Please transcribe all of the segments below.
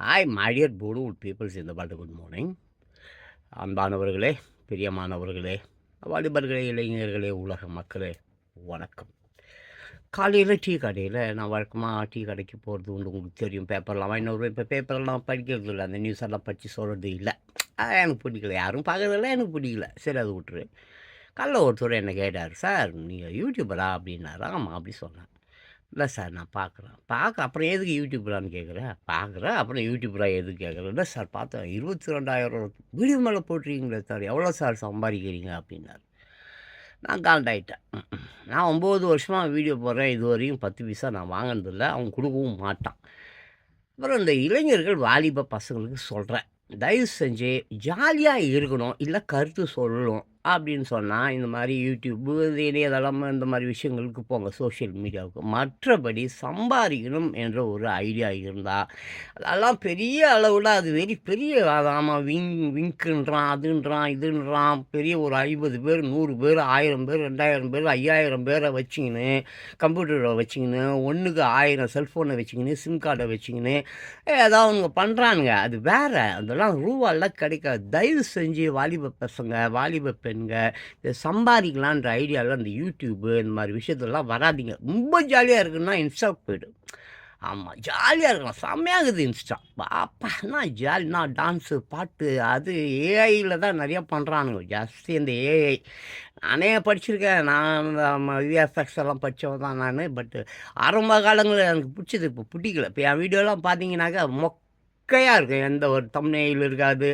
Hi மாடியர் போடுவுட் peoples இந்த பாட்டு good morning அன்பானவர்களே பிரியமானவர்களே வாலிபர்களே இளைஞர்களே உலக மக்களே வணக்கம். காலையில் டீ கடையில் நான் வழக்கமாக டீ கடைக்கு போகிறது உண்டு. உங்களுக்கு தெரியும் பேப்பர்லாம் வாங்கிட்டு வருவேன். இப்போ பேப்பர்லாம் படிக்கிறது இல்லை. அந்த நியூஸ் எல்லாம் படித்து சொல்கிறது இல்லை. எனக்கு பிடிக்கல. யாரும் பார்க்கறதில்ல எனக்கு பிடிக்கல. சரி அது விட்டுரு. காலைல ஒருத்தர் என்னை கேட்டார் சார் நீங்கள் யூடியூபரா அப்படின்னாரு. ஆமாம் அப்படி சொன்னேன் இல்லை சார் நான் பார்க்குறேன். பார்க்க அப்புறம் எதுக்கு யூடியூப்லான்னு கேட்குறேன்? பார்க்குறேன் அப்புறம் யூடியூப்லாம் எதுக்கு கேட்குறேன்? இல்லை சார் பார்த்தேன். இருபத்தி ரெண்டாயிரம் வீடியோ மேலே போட்டிருக்கீங்களே சார் எவ்வளோ சார் சம்பாதிக்கிறீங்க அப்படின்னாரு. நான் காண்டாயிட்டேன் நான் ஒம்பது வருஷமாக வீடியோ போடுறேன். இது வரையும் பத்து பைசா நான் வாங்கினதில்லை. அவன் கொடுக்கவும் மாட்டான். அப்புறம் இந்த இளைஞர்கள் வாலிப பசங்களுக்கு சொல்கிறேன் தயவு செஞ்சு ஜாலியாக இருக்கணும் இல்லை கருத்து சொல்லணும். அப்படின்னு சொன்னால் இந்த மாதிரி யூடியூப்பு இது இணையதளம் இந்த மாதிரி விஷயங்களுக்கு போங்க. சோஷியல் மீடியாவுக்கு. மற்றபடி சம்பாதிக்கணும் என்ற ஒரு ஐடியா இருந்தால் அதெல்லாம் பெரிய அளவில் அது வெறி பெரிய ஆமாம் விங் விங்க்குன்றான் அதுன்றான் இதுன்றான். பெரிய ஒரு ஐம்பது பேர் நூறு பேர் ஆயிரம் பேர் ரெண்டாயிரம் பேர் ஐயாயிரம் பேரை வச்சிங்கன்னு கம்ப்யூட்டரை வச்சிங்கன்னு ஒன்றுக்கு ஆயிரம் செல்ஃபோனை வச்சிங்கன்னு சிம் கார்டை வச்சிங்கன்னு ஏதாவது அவங்க பண்ணுறானுங்க அது வேறு. அதெல்லாம் ரூபாலாம் கிடைக்காது. தயவு செஞ்சு வாலிப பசங்க வாலிப பெண்க இந்த சம்பாதிக்கலான்ற ஐடியாவில் அந்த யூடியூப்பு இந்த மாதிரி விஷயத்தெல்லாம் வராதீங்க. ரொம்ப ஜாலியாக இருக்குன்னா இன்ஸ்டா போய்டும் ஆமாம் ஜாலியாக இருக்கலாம். செம்மையாக இருக்குது இன்ஸ்டா பாப்பா நான் ஜாலி நான் டான்ஸு பாட்டு அது ஏஐயில் தான் நிறையா பண்ணுறானுங்க ஜாஸ்தி இந்த ஏஐ நானே படிச்சிருக்கேன். நான் விஎஃப்எக்ஸ் எல்லாம் படித்தவன் தான் நான். பட்டு ஆரம்ப காலங்களில் எனக்கு பிடிச்சது இப்போ பிடிக்கல. இப்போ என் வீடியோலாம் பார்த்தீங்கன்னாக்கா மொக்கையாக இருக்கும் எந்த ஒரு தம்னையில் இருக்காது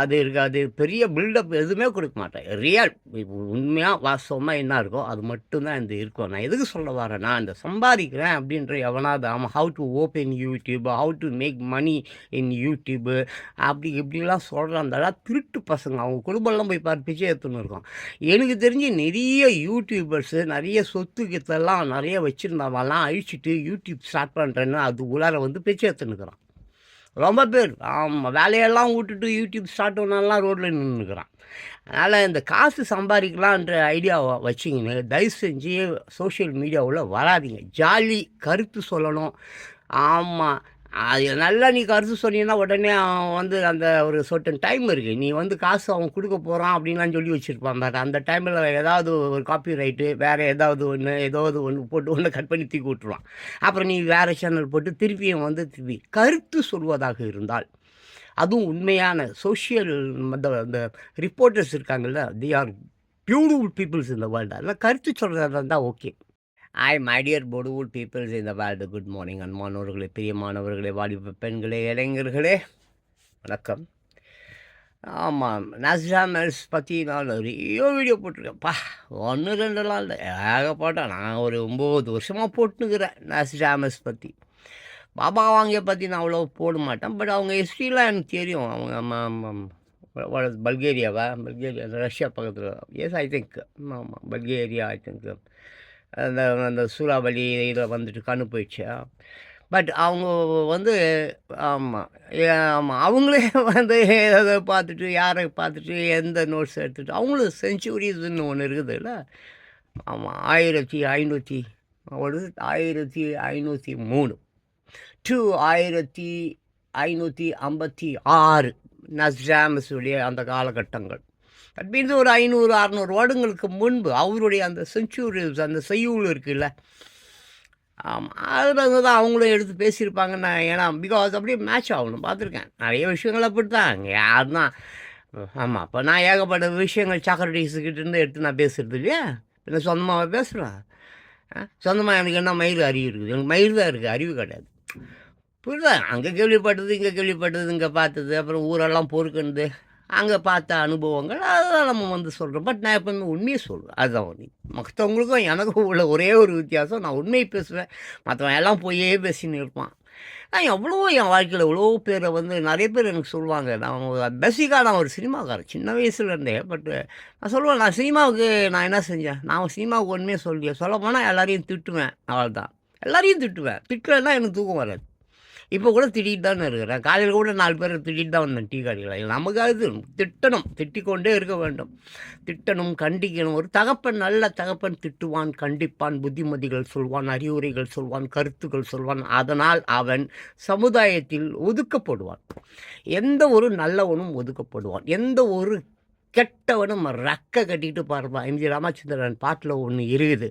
அது இருக்காது. பெரிய பில்டப் எதுவுமே கொடுக்க மாட்டேன். ரியல் உண்மையாக வாஸ்தவமாக என்ன இருக்கோ அது மட்டும்தான் இந்த இருக்கும். நான் எதுக்கு சொல்ல வரேன்னா இந்த சம்பாதிக்கிறேன் அப்படின்ற எவனாவது ஆமாம் how to open YouTube how to make money in YouTube அப்படி இப்படிலாம் சொல்கிறாந்தாலும் திருட்டு பசங்க. அவங்க குடும்பம்லாம் போய் பார்த்து பிச்சை ஏற்றுன்னு இருக்கோம் எனக்கு தெரிஞ்சு நிறைய யூடியூபர்ஸு நிறைய சொத்து கித்தெல்லாம் நிறைய வச்சுருந்தவெல்லாம் அழிச்சிட்டு யூடியூப் ஸ்டார்ட் பண்ணுறேன்னு அது உள்ளார வந்து பிச்சை எடுத்துன்னுக்குறான் ரொம்ப பேர். ஆமாம் வேலையெல்லாம் விட்டுட்டு யூடியூப் ஸ்டார்ட் பண்ணலாம் ரோட்டில் நின்றுக்கிறான் அதனால் இந்த காசு சம்பாதிக்கலான்ற ஐடியாவை வச்சிங்கன்னு தயவு செஞ்சு சோஷியல் மீடியாவில் வராதீங்க. ஜாலி கருத்து சொல்லணும். ஆமாம் அது நல்லா நீ கருத்து சொன்னீங்கன்னா உடனே அவன் வந்து அந்த ஒரு சொட்டன் டைம் இருக்குது நீ வந்து காசு அவன் கொடுக்க போகிறான் அப்படின்லாம் சொல்லி வச்சுருப்பான் பட் அந்த டைமில் ஏதாவது ஒரு காப்பி ரைட்டு வேறு ஏதாவது ஒன்று ஏதாவது ஒன்று போட்டு ஒன்று கட் பண்ணி தூக்கி விட்ருவான் அப்புறம் நீ வேறு சேனல் போட்டு திருப்பியும் வந்து திருப்பி கருத்து சொல்வதாக இருந்தால் அதுவும் உண்மையான சோஷியல் அந்த அந்த ரிப்போர்ட்டர்ஸ் இருக்காங்கல்ல தி ஆர் பியூட்டிஃபுல் பீப்புள்ஸ் இந்த வேர்ல்டு அதெல்லாம் கருத்து சொல்கிறதா இருந்தால் okay I my dear beautiful peoples இந்த வேர்ல்டு குட் மார்னிங் அன்பானவர்களே பிரியமானவர்களே வாலிப பெண்களே இளைஞர்களே வணக்கம். ஆமாம் நஸ்ரா மெல்ஸ் பற்றி நான் நிறைய வீடியோ போட்டிருக்கேன்ப்பா ஒன்று ரெண்டுலாம் இல்லை ஏகப்பட்டேன் நான் ஒரு ஒம்பது வருஷமாக போட்டுனுக்கிறேன் நஸ்ரா மெல்ஸ் பற்றி பாபா வாங்கிய பற்றி நான் அவ்வளோ போட மாட்டேன். பட் அவங்க ஹிஸ்ட்ரிலாம் எனக்கு தெரியும். அவங்க பல்கேரியாவா? பல்கேரியா ரஷ்யா பக்கத்தில். எஸ் ஐ திங்க் ஆமாம் பல்கேரியா ஐ திங்க் அந்த அந்த சூறாவளி இதில் வந்துட்டு கண்ணு போயிடுச்சு. பட் அவங்க வந்து ஆமாம் ஆமாம் அவங்களே வந்து ஏதாவது பார்த்துட்டு யாரை பார்த்துட்டு எந்த நோட்ஸ் எடுத்துகிட்டு அவங்களும் செஞ்சுரிதுன்னு ஒன்று இருக்குதுல்ல ஆமாம் ஆயிரத்தி ஐநூற்றி ஒரு ஆயிரத்தி ஐநூற்றி மூணு டு ஆயிரத்தி ஐநூற்றி ஐம்பத்தி ஆறு நஸ்ராமஸுடைய அந்த காலகட்டங்கள். தட் மீன்ஸ் ஒரு ஐநூறு அறநூறு வருடங்களுக்கு முன்பு அவருடைய அந்த செஞ்சுரிஸ் அந்த செய்யுள் இருக்குல்ல. ஆமாம் அதில் இருந்து தான் அவங்களும் எடுத்து பேசியிருப்பாங்க. நான் ஏன்னா பிகாஸ் அப்படியே மேட்ச் ஆகணும் பார்த்துருக்கேன். நிறைய விஷயங்கள் அப்படி தான் அங்கே யார் தான் ஆமாம் அப்போ நான் ஏகப்பட்ட விஷயங்கள் சாக்ரட்டிஸ்கிட்டேருந்து எடுத்து நான் பேசுகிறது இல்லையா? பின்ன சொந்தமாக பேசுகிறேன் சொந்தமாக எனக்கு என்ன மயில் அறிவு இருக்குது? எனக்கு மயில் தான் இருக்குது அறிவு கிடையாது. புரியுதா? அங்கே கேள்விப்பட்டது இங்கே கேள்விப்பட்டது இங்கே பார்த்தது அப்புறம் ஊரெல்லாம் பொறுக்குனது. அங்கே பார்த்த அனுபவங்கள் அதெல்லாம் நம்ம வந்து சொல்கிறோம் பட் நான் எப்போவுமே உண்மையை சொல்கிறேன் அதுதான் ஒன்று மற்றவங்களுக்கும் எனக்கும் உள்ள ஒரே ஒரு வித்தியாசம் நான் உண்மையை பேசுவேன். மற்றவன் எல்லாம் போயே பேசின்னு இருப்பான். நான் எவ்வளோ என் வாழ்க்கையில் எவ்வளோ பேரை வந்து நிறைய பேர் எனக்கு சொல்லுவாங்க. நான் பேசிக்காக நான் ஒரு சினிமாக்காரன். சின்ன வயசுலேருந்தே பட்டு நான் சொல்லுவேன் நான் சினிமாவுக்கு நான் என்ன செஞ்சேன்? நான் சினிமாவுக்கு ஒன்றுமே சொல்லியே சொல்ல போனால் எல்லாரையும் திட்டுவேன். அவள் தான் எல்லாரையும் திட்டுவேன். திட்டலைன்னா எனக்கு தூக்கம் வராது. இப்போ கூட திட்டிகிட்டு தான் இருக்கிறேன். காலையில் கூட நாலு பேர் திட்டிகிட்டு தான் வந்தேன் டீ கடையில். நமக்கு அது திட்டணும். திட்டிக்கொண்டே இருக்க வேண்டும். திட்டணும் கண்டிக்கணும். ஒரு தகப்பன் நல்ல தகப்பன் திட்டுவான் கண்டிப்பான். புத்திமதிகள் சொல்வான் அறிவுரைகள் சொல்வான் கருத்துக்கள் சொல்வான். அதனால் அவன் சமுதாயத்தில் ஒதுக்கப்படுவான். எந்த ஒரு நல்லவனும் ஒதுக்கப்படுவான். எந்த ஒரு கெட்டவனும் ரக்க கட்டிட்டு பார்ப்பான் எம்ஜி ராமச்சந்திரன் பாட்டில் ஒன்று இருக்குது.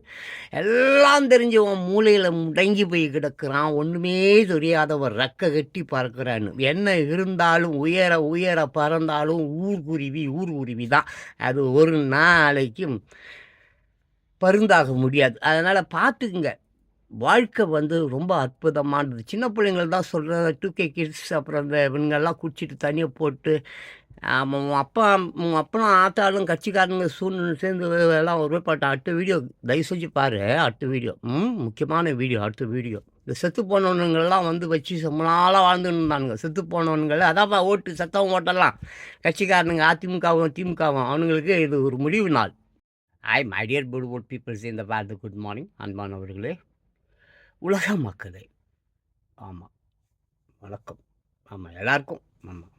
எல்லாம் தெரிஞ்சவன் மூலையில் முடங்கி போய் கிடக்கிறான். ஒன்றுமே தெரியாதவன் ரக்க கட்டி பார்க்குறான்னு. என்ன இருந்தாலும் உயர உயர பறந்தாலும் ஊர்குருவி ஊர்குருவி தான் அது ஒரு நாளைக்கும் பருந்தாக முடியாது. அதனால் பார்த்துக்குங்க வாழ்க்கை வந்து ரொம்ப அற்புதமானது. சின்ன பிள்ளைங்கள் தான் சொல்கிற டூ கே கிட்ஸ் அப்புறம் இந்த இவங்கெல்லாம் குடிச்சிட்டு தனியாக போட்டு ஆமாம் உன் அப்பா உன் அப்பனும் ஆத்தாலும் கட்சிக்காரங்க சூழ்நிலை சேர்ந்து எல்லாம் ஒரு பாட்டு அடுத்த வீடியோ தயவு செஞ்சு பாரு அடுத்த வீடியோ. ம் முக்கியமான வீடியோ அடுத்த வீடியோ. இந்த செத்து போனவனுங்கெல்லாம் வந்து வச்சு ரொம்ப நாளாக வாழ்ந்துன்னு இருந்தானுங்க. செத்து போனவனுங்கள அதான்ப்பா ஓட்டு சத்தம் ஓட்டெல்லாம். கட்சிக்காரனுங்க அதிமுகவும் திமுகவும் அவனுங்களுக்கு இது ஒரு முடிவு நாள். I my dear good peoples இந்த பார்த்து குட் மார்னிங் அன்பானவர்களே. உலக மக்களே. ஆமாம் வணக்கம். ஆமாம் எல்லாருக்கும் ஆமாம்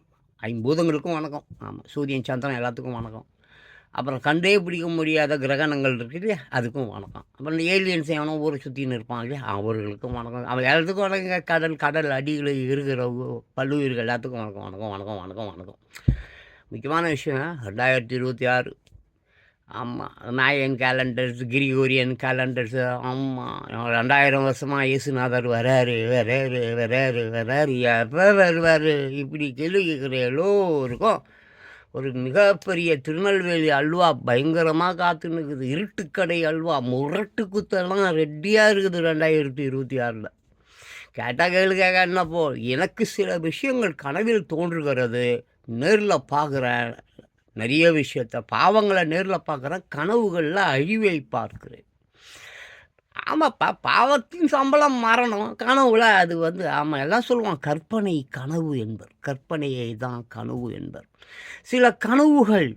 ஐம்பூதங்களுக்கும் வணக்கம். ஆமாம் சூரியன் சந்திரன் எல்லாத்துக்கும் வணக்கம். அப்புறம் கண்டே பிடிக்க முடியாத கிரகணங்கள் இருக்கு இல்லையா? அதுக்கும் வணக்கம். அப்புறம் இந்த ஏலியன்ஸ் எவனோ ஊரை சுற்றின்னு இருப்பான் இல்லையா? அவர்களுக்கும் வணக்கம். அவன் எல்லாத்துக்கும் வணக்கங்க. கடல் கடல் அடியில் இருக்கிற பல்லுயிர்கள் எல்லாத்துக்கும் வணக்கம் வணக்கம் வணக்கம் வணக்கம் வணக்கம். முக்கியமான விஷயம் ரெண்டாயிரத்தி இருபத்தி ஆறு. ஆமாம் நாயன் கேலண்டர்ஸ் கிரிகோரியன் கேலண்டர்ஸ் ஆமாம் ரெண்டாயிரம் வருஷமாக இயேசுநாதர் வராரு வராரு வராரு வராரு எப்போ வருவார்? இப்படி கேள்வி கேட்குற எல்லோருக்கும் ஒரு மிகப்பெரிய திருநெல்வேலி அல்வா பயங்கரமாக காத்து நிற்குது இருட்டுக்கடை அல்வா முரட்டு குத்தெல்லாம் ரெட்டியாக இருக்குது ரெண்டாயிரத்தி இருபத்தி ஆறில். கேட்டால் கேள்வி கேட்க என்னப்போ? எனக்கு சில விஷயங்கள் கனவில் தோன்றுகிறது. நேரில் பார்க்குறேன் நிறைய விஷயத்த பாவங்களை நேரில் பார்க்குறேன் கனவுகளில் அழிவை பார்க்குறேன். ஆமாப்பா பாவத்தின் சம்பளம் மரணம் கனவுல அது வந்து ஆமாம் எல்லாம் சொல்லுவான் கற்பனை கனவு என்பர் கற்பனையை தான் கனவு என்பர். சில கனவுகள்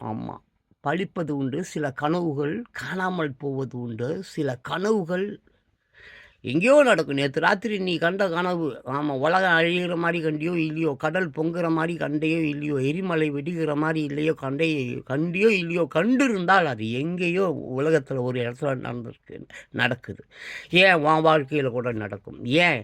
ஆமாம் பழிப்பது உண்டு சில கனவுகள் காணாமல் போவது உண்டு சில கனவுகள் எங்கேயோ நடக்கும். நேற்று ராத்திரி நீ கண்ட கனவு. ஆமாம் உலகம் அழிகிற மாதிரி கண்டியோ இல்லையோ கடல் பொங்குற மாதிரி கண்டையோ இல்லையோ எரிமலை வெடிக்கிற மாதிரி இல்லையோ கண்டையோ கண்டியோ இல்லையோ கண்டு இருந்தால் அது எங்கேயோ உலகத்தில் ஒரு இடத்துல நடந்திருக்கு நடக்குது. ஏன்? உன் வாழ்க்கையில் கூட நடக்கும். ஏன்?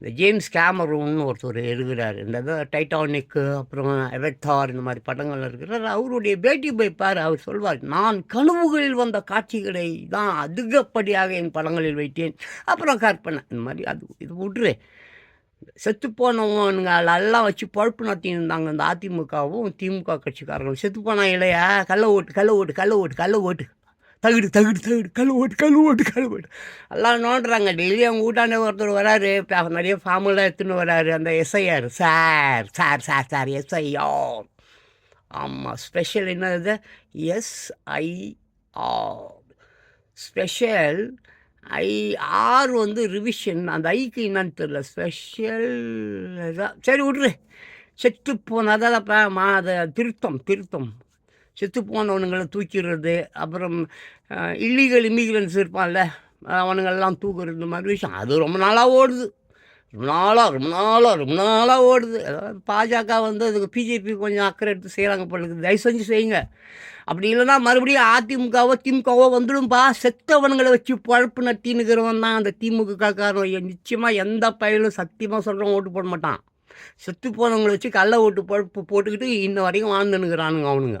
இந்த ஜேம்ஸ் கேமரூன்னு ஒருத்தர் இருக்கிறார் இந்த டைட்டானிக்கு அப்புறம் எவெக்டார் இந்த மாதிரி படங்கள் இருக்கிறார். அவருடைய பேட்டி போய் பார் அவர் சொல்வார் நான் கனவுகளில் வந்த காட்சிகளை தான் அதிகப்படியாக என் படங்களில் வைத்தேன். அப்புறம் கற்பனை. இந்த மாதிரி அது இது விட்ரு செத்து போனவனுங்க வச்சு பழப்பு நடத்தின்னு இருந்தாங்க. இந்த அதிமுகவும் திமுக கட்சிக்காரங்களும். செத்து போனா இல்லையா? கள்ள ஓட்டு கள்ள ஓட்டு கள்ள ஓட்டு கள்ள ஓட்டு. தகுடு தகுடு தகுடு கல் ஓட்டு கல் எல்லாம் நோண்டுறாங்க. டெய்லி அவங்க வீட்டாண்ட ஒருத்தர் வராரு. நிறைய ஃபார்மெல்லாம் எடுத்துன்னு வராரு. அந்த SIR sir sir sir sir SIR ஆமாம் ஸ்பெஷல் என்னது எஸ்ஐஆர் ஸ்பெஷல் ஐ ஆர் வந்து ரிவிஷன் அந்த ஐக்கு என்னன்னு தெரில ஸ்பெஷல் சரி விட்ரு. செத்து போனதான் மா அதை திருத்தம் திருத்தம். செத்து போனவனுங்களை தூக்கிடுறது அப்புறம் இல்லீகல் இமிகிரன்ஸ் இருப்பான்ல அவனுங்கள்லாம் தூக்குறது இந்த மாதிரி விஷயம். அது ரொம்ப நாளாக ஓடுது. ரொம்ப நாளாக ரொம்ப நாளாக ரொம்ப நாளாக ஓடுது. அதாவது பாஜக வந்து அதுக்கு பிஜேபி கொஞ்சம் அக்கறை எடுத்து செய்கிறாங்க பொழுது தயவு செஞ்சு செய்யுங்க. அப்படி இல்லைன்னா மறுபடியும் அதிமுகவோ திமுகவோ வந்துடும்பா. செத்தவனுங்களை வச்சு பழப்பு நட்டின்னுக்கிறவன் தான் அந்த திமுக காரணம் நிச்சயமாக எந்த பயிலும் சத்தியமாக சொல்கிறவன் ஓட்டு போட மாட்டான். செத்து போனவங்களை வச்சு கள்ள ஓட்டு பழப்பு போட்டுக்கிட்டு இன்ன வரைக்கும் வாழ்ந்துனுக்கிறானுங்க அவனுங்க.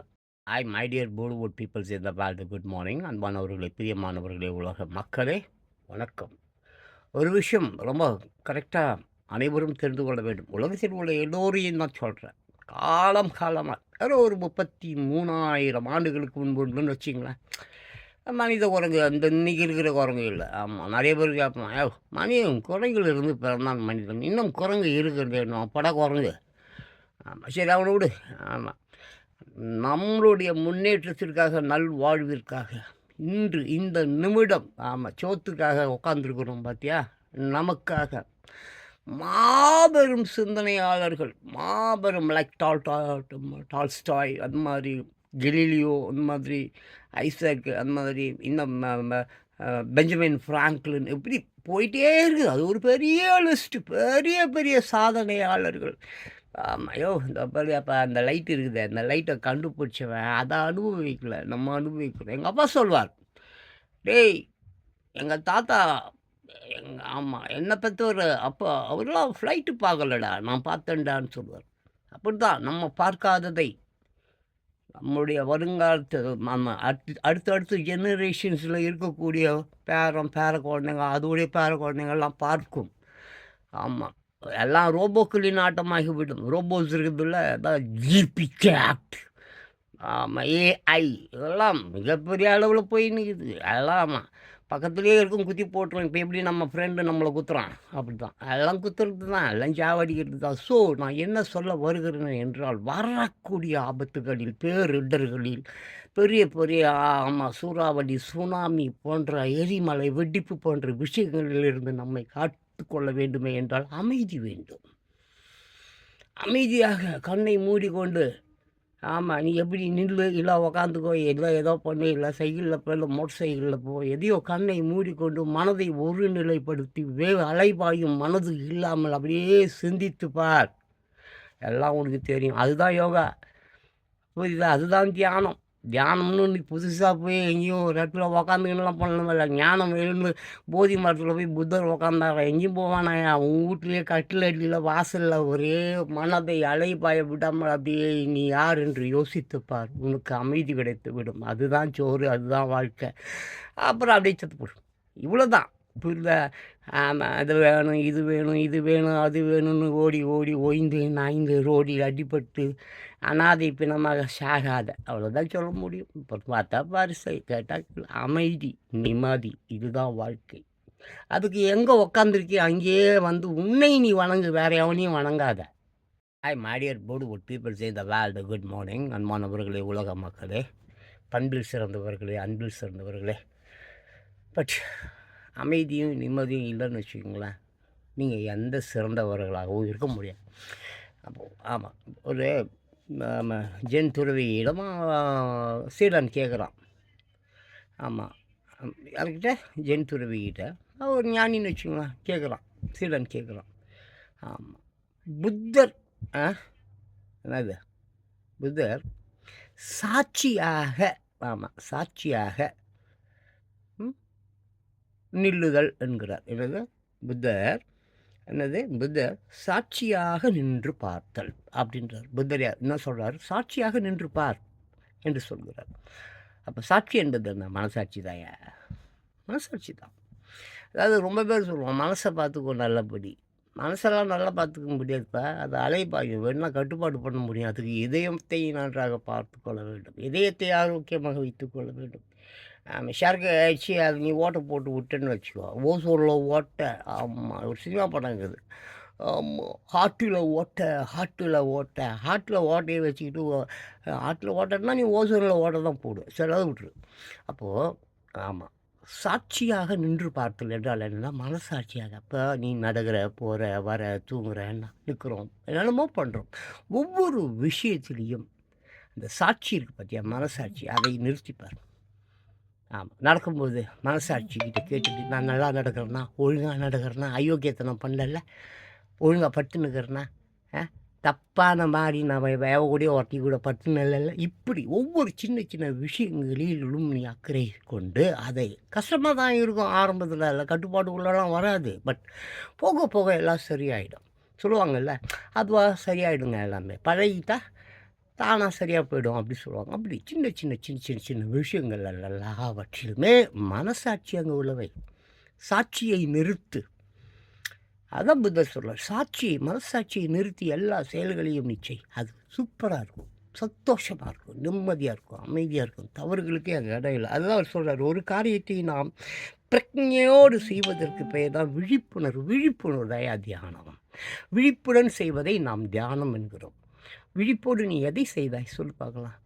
I my dear Bollywood peoples இந்த வேர்ல்டு குட் மார்னிங் அன்பானவர்களே பிரியமானவர்களே உலக மக்களே வணக்கம். ஒரு விஷயம் ரொம்ப கரெக்டாக அனைவரும் தெரிந்து கொள்ள வேண்டும். உலகத்தில் உள்ள எல்லோரையும் நான் சொல்கிறேன் காலம் காலமாக வேறு ஒரு முப்பத்தி மூணாயிரம் ஆண்டுகளுக்கு முன்புன்னு வச்சிங்களேன். மனித குரங்கு அந்த இன்றைக்கி இருக்கிற குரங்கு இல்லை. ஆமாம் நிறைய பேர் கேட்போம் ஏ மனிதன் குரங்கில் இருந்து பிறந்தான் மனிதன். இன்னும் குரங்கு இருக்கிறது என்ன பட குரங்கு ஆமாம் சரி அவனை விடு. ஆமாம் நம்மளுடைய முன்னேற்றத்திற்காக நல்வாழ்விற்காக இன்று இந்த நிமிடம் ஆமாம் சோத்துக்காக உட்காந்துருக்குறோம் பார்த்தியா நமக்காக. மாபெரும் சிந்தனையாளர்கள் மாபெரும் லைக் டால் டால்ஸ்டாய் அது மாதிரி கெலிலியோ அந்த மாதிரி ஐசக் அந்த மாதிரி இன்னும் பெஞ்சமின் ஃப்ராங்க்லின் இப்படி போயிட்டே இருக்குது. அது ஒரு பெரிய லிஸ்ட்டு பெரிய பெரிய சாதனையாளர்கள். ஐயோ இந்த பாரு அப்போ அந்த லைட் இருக்குது. அந்த லைட்டை கண்டுபிடிச்சவன் அதை அனுபவிக்கல. நம்ம அனுபவிக்கல. எங்கள் அப்பா சொல்வார் டேய் எங்கள் தாத்தா எங்கள் ஆமாம் என்னை பற்றி ஒரு அப்போ அவரெல்லாம் ஃப்ளைட்டு பார்க்கலடா நான் பார்த்தேன்டான்னு சொல்லுவார் அப்படி தான் நம்ம பார்க்காததை. நம்முடைய வருங்காலத்து நம்ம அடுத்து அடுத்து அடுத்து ஜெனரேஷன்ஸில் இருக்கக்கூடிய பேரன் பேர குழந்தைங்க அதோடைய பேர குழந்தைங்கள்லாம் பார்க்கும். ஆமாம் எல்லாம் ரோபோக்களின் ஆட்டமாகிவிடும். ரோபோஸ் இருக்குதுல்ல அதான் ஜிபி கேட் ஆமாம் ஏஐ இதெல்லாம் மிகப்பெரிய அளவில் போய் நிற்குது அதெல்லாம் ஆமாம் பக்கத்துலேயே இருக்கும் குத்தி போட்டுருவோம். இப்போ எப்படி நம்ம ஃப்ரெண்டு நம்மளை குத்துறான்? அப்படி தான் எல்லாம் குத்துறது தான். எல்லாம் சாவடிக்கிறது தான். ஸோ நான் என்ன சொல்ல வருகிறேன் என்றால் வரக்கூடிய ஆபத்துகளில் பேரிடர்களில் பெரிய பெரிய ஆமாம் சூறாவளி சுனாமி போன்ற எரிமலை வெடிப்பு போன்ற விஷயங்களிலிருந்து நம்மை காட்டு காத்துக்கொள்ள வேண்டுமே என்றால் அமைதி வேண்டும். அமைதியாக கண்ணை மூடிக்கொண்டு ஆமாம் நீ எப்படி நில்லு இல்லை உக்காந்துக்கோ இல்லை ஏதோ பண்ணு இல்லை சைக்கிளில் போ இல்லை மோட்டர் சைக்கிளில் போ எதையோ கண்ணை மூடிக்கொண்டு மனதை ஒருநிலைப்படுத்தி வே அலைபாயும் மனது இல்லாமல் அப்படியே சிந்தித்து பார். எல்லாம் உனக்கு தெரியும். அதுதான் யோகா. புரியுதா? அதுதான் தியானம். தியானம்னு நீ புதுசாக போய் எங்கேயும் ஒரு இடத்துல உக்காந்துக்கிட்டுலாம் பண்ணணுமில்ல ஞானம் எழுந்து போதி மரத்தில் போய் புத்தர் உக்காந்தார? எங்கேயும் போவானாயா உன் வீட்லேயே கட்டில் அடியில் வாசலில் ஒரே மனதை அலைபாய விடாமல் அப்படியே நீ யார் என்று யோசித்து பார். உனக்கு அமைதி கிடைத்து விடும். அதுதான் சோறு அதுதான் வாழ்க்கை. அப்புறம் அப்படியே செத்து போடும் இவ்வளோதான் புரியுதா ஆமாம் அது வேணும் இது வேணும் இது வேணும் அது வேணும்னு ஓடி ஓடி ஓய்ந்து நாய்ந்து ரோடியில் அடிபட்டு அனாதை பிணமாக சாகாத. அவ்வளோதான் சொல்ல முடியும். இப்போ பார்த்தா பரிசை கேட்டால் அமைதி நிம்மதி இதுதான் வாழ்க்கை. அதுக்கு எங்கே உக்காந்துருக்கே அங்கேயே வந்து உன்னை நீ வணங்கு வேற எவனையும் வணங்காத. Hi my dear board good people say the world good morning அன்பானவர்களே உலக மக்களே பண்பில் சிறந்தவர்களே அன்பில் சிறந்தவர்களே. பட் அமைதியும் நிம்மதியும் இல்லைன்னு வச்சுக்கோங்களேன். நீங்கள் எந்த சிறந்தவர்களாகவும் இருக்க முடியாது. அப்போது ஆமாம் ஒரு ஜென் துறவியிடம் சீடன் கேட்குறான் ஆமாம் யார்கிட்ட? ஜென் துறவிகிட்ட. அவன் ஒரு ஞானின்னு வச்சுக்கோங்களேன் கேட்குறான் சீடன் கேட்குறான் ஆமாம் புத்தர் ஆ என்னது? புத்தர் சாட்சியாக ஆமாம் சாட்சியாக நில்லுதல் என்கிறார். என்னது? புத்தர். என்னது? புத்தர் சாட்சியாக நின்று பார்த்தல் அப்படின்றார். புத்தர் யார்? என்ன சொல்கிறார் சாட்சியாக நின்று பார் என்று சொல்கிறார். அப்போ சாட்சி என்பது என்ன? மனசாட்சி தாயா? மனசாட்சி தான். அதாவது ரொம்ப பேர் சொல்லுவோம் மனசை பார்த்துக்கோ நல்லபடி. மனசெல்லாம் நல்லா பார்த்துக்க முடியாதுப்பா. அது அலைபாயும் வேணால் கட்டுப்பாடு பண்ண முடியும். அதுக்கு இதயத்தை நன்றாக பார்த்து கொள்ள வேண்டும். இதயத்தை ஆரோக்கியமாக வைத்துக்கொள்ள வேண்டும். ஷர்க்கு ஆயிடுச்சு அது நீ ஓட்டை போட்டு விட்டேன்னு வச்சுக்கோ. ஓசூரில் ஓட்டை ஆமாம் ஒரு சினிமா படங்குது ஹாட்டில் ஹார்ட்டில் ஓட்டை ஹாட்டில் ஓட்டை ஹாட்டில் ஓட்டையை வச்சுக்கிட்டு ஹார்ட்டில் ஓட்டைன்னா நீ ஓசூரில் ஓட்டை தான் போடு. சரி அதை விட்டுரு. அப்போது ஆமாம் சாட்சியாக நின்று பார்த்தல் என்றால் என்னன்னா மனசாட்சியாக இப்போ நீ நடக்கிற போகிற வர தூங்குறேன்னா நிற்கிறோம் என்னென்னமோ பண்ணுறோம் ஒவ்வொரு விஷயத்துலேயும் இந்த சாட்சி இருக்குது பார்த்தியா மனசாட்சி அதை நிறுத்திப்பார். ஆமாம் நடக்கும்போது மனசாட்சிக்கிட்ட கேட்டுட்டு நான் நல்லா நடக்கிறேன்னா ஒழுங்காக நடக்கிறேன்னா அயோக்கியத்தனம் பண்ணல ஒழுங்காக பட்டுன்னுக்கிறேன்னா தப்பான மாதிரி நான் வேவ கூட ஒட்டி கூட பட்டுனல இப்படி ஒவ்வொரு சின்ன சின்ன விஷயங்களிலும் நீ அக்கறை கொண்டு அதை கஷ்டமாக தான் இருக்கும். ஆரம்பத்தில் இல்லை கட்டுப்பாடு உள்ளலாம் வராது. பட் போக போக எல்லாம் சரியாயிடும். சொல்லுவாங்கல்ல அதுவாக சரியாயிடுங்க எல்லாமே. பழகிட்டா தானாக சரியாக போயிடும் அப்படி சொல்லுவாங்க. அப்படி சின்ன சின்ன சின்ன சின்ன சின்ன விஷயங்கள் எல்லாவற்றிலுமே மனசாட்சி அங்கே உள்ளவை. சாட்சியை நிறுத்து. அதான் புத்தர் சொல்கிறார் சாட்சி மனசாட்சியை நிறுத்தி எல்லா செயல்களையும் நிச்சய் அது சூப்பராக இருக்கும். சந்தோஷமாக இருக்கும். நிம்மதியாக இருக்கும். அமைதியாக இருக்கும். தவறுகளுக்கே அது இடம் இல்லை அதுதான் அவர் சொல்கிறார் ஒரு காரியத்தை நாம் பிரஜையோடு செய்வதற்கு பெயர் தான் விழிப்புணர்வு. விழிப்புணர்வு தயா தியானம் விழிப்புடன் செய்வதை நாம் தியானம் என்கிறோம். விழிப்போடு நீ எதை செய்தாய்? சொல்லி பார்க்கலாம்.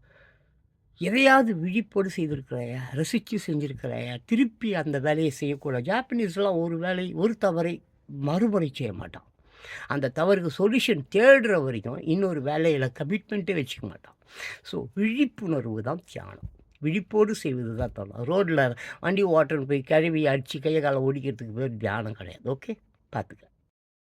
எதையாவது விழிப்போடு செய்திருக்கிறாயா? ரசித்து செஞ்சுருக்கிறாயா? திருப்பி அந்த வேலையை செய்யக்கூடாது. ஜாப்பனீஸ்லாம் ஒரு வேலை ஒரு தவறை மறுமுறை செய்ய மாட்டான். அந்த தவறுக்கு சொல்யூஷன் தேடுற வரைக்கும் இன்னொரு வேலையில் கமிட்மெண்ட்டே வச்சுக்க மாட்டான். ஸோ விழிப்புணர்வு தான் தியானம். விழிப்போடு செய்வது தான் தோணும் ரோட்டில் வண்டி ஓட்டுன்னு போய் கழுவி அடித்து கையை காலை ஓடிக்கிறதுக்கு பேர் தியானம் கிடையாது. ஓகே பார்த்துக்க.